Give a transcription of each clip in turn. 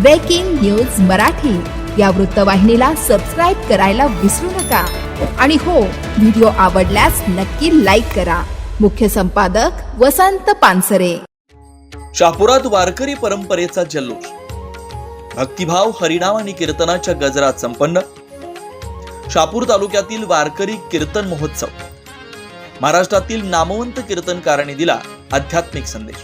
Breaking news Marathi या वृत्तवाहिनीला subscribe करायला विसरू नका. आणि हो व्हिडिओ आवडल्यास नक्की लाईक करा. मुख्य संपादक वसंत पानसरे. शापुरात वारकरी परंपरेचा जल्लोष. भक्तिभाव हरिनाम आणि कीर्तनाच्या गजरात संपन्न. शापूर तालुक्यातील वारकरी कीर्तन महोत्सव. महाराष्ट्रातील नामवंत कीर्तनकारांनी दिला आध्यात्मिक संदेश.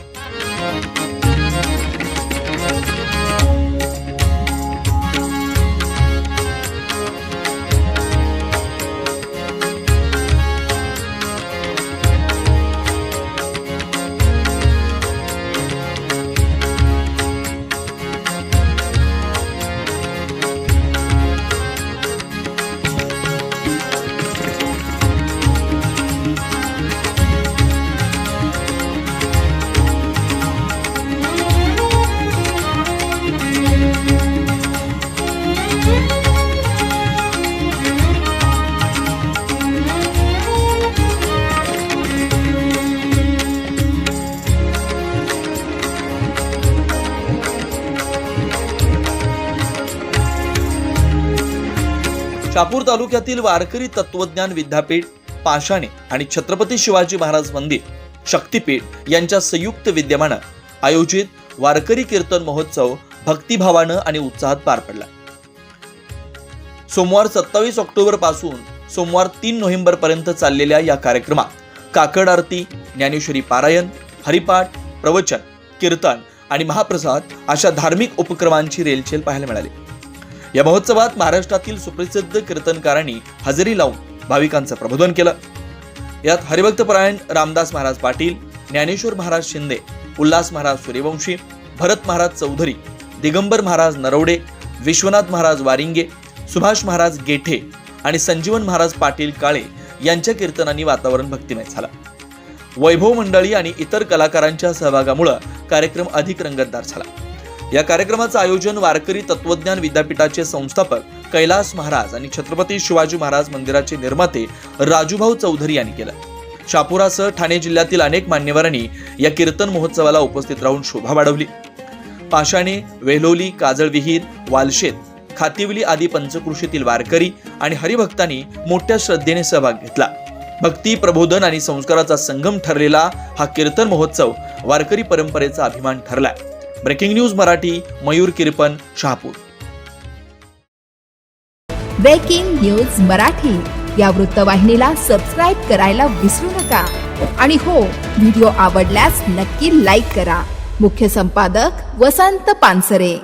शापूर तालुक्यातील वारकरी तत्वज्ञान विद्यापीठ पाषाणे आणि छत्रपती शिवाजी महाराज मंदिर शक्तीपीठ यांच्या संयुक्त विद्यमानं आयोजित वारकरी कीर्तन महोत्सव भक्तिभावानं आणि उत्साहात पार पडला. सोमवार सत्तावीस ऑक्टोबरपासून सोमवार तीन नोव्हेंबर पर्यंत चाललेल्या या कार्यक्रमात काकड आरती ज्ञानेश्वरी पारायण हरिपाठ प्रवचन कीर्तन आणि महाप्रसाद अशा धार्मिक उपक्रमांची रेलचेल पाहायला मिळाली. या महोत्सवात महाराष्ट्रातील सुप्रसिद्ध कीर्तनकारांनी हजेरी लावून भाविकांचं प्रबोधन केलं. यात हरिभक्तपरायण रामदास महाराज पाटील ज्ञानेश्वर महाराज शिंदे उल्हास महाराज सूर्यवंशी भरत महाराज चौधरी दिगंबर महाराज नरवडे विश्वनाथ महाराज वारिंगे सुभाष महाराज गेठे आणि संजीवन महाराज पाटील काळे यांच्या कीर्तनांनी वातावरण भक्तिमय झालं. वैभव मंडळी आणि इतर कलाकारांच्या सहभागामुळं कार्यक्रम अधिक रंगतदार झाला. या कार्यक्रमाचं आयोजन वारकरी तत्वज्ञान विद्यापीठाचे संस्थापक कैलास महाराज आणि छत्रपती शिवाजी महाराज मंदिराचे निर्माते राजूभाऊ चौधरी यांनी केलं. शापुरासह ठाणे जिल्ह्यातील अनेक मान्यवरांनी या कीर्तन महोत्सवाला उपस्थित राहून शोभा वाढवली. पाषाणे वेलोली काजळविहीर वालशेत खातिवली आदी पंचकृषीतील वारकरी आणि हरिभक्तांनी मोठ्या श्रद्धेने सहभाग घेतला. भक्ती प्रबोधन आणि संस्काराचा संगम ठरलेला हा कीर्तन महोत्सव वारकरी परंपरेचा अभिमान ठरला breaking news Marathi Mayur Kirpan Shahapur. Breaking news Marathi. या वृत्तवाहिनीला सबस्क्राईब करायला विसरू नका. आणि हो व्हिडिओ आवडल्यास नक्की लाईक करा. मुख्य संपादक वसंत पानसरे.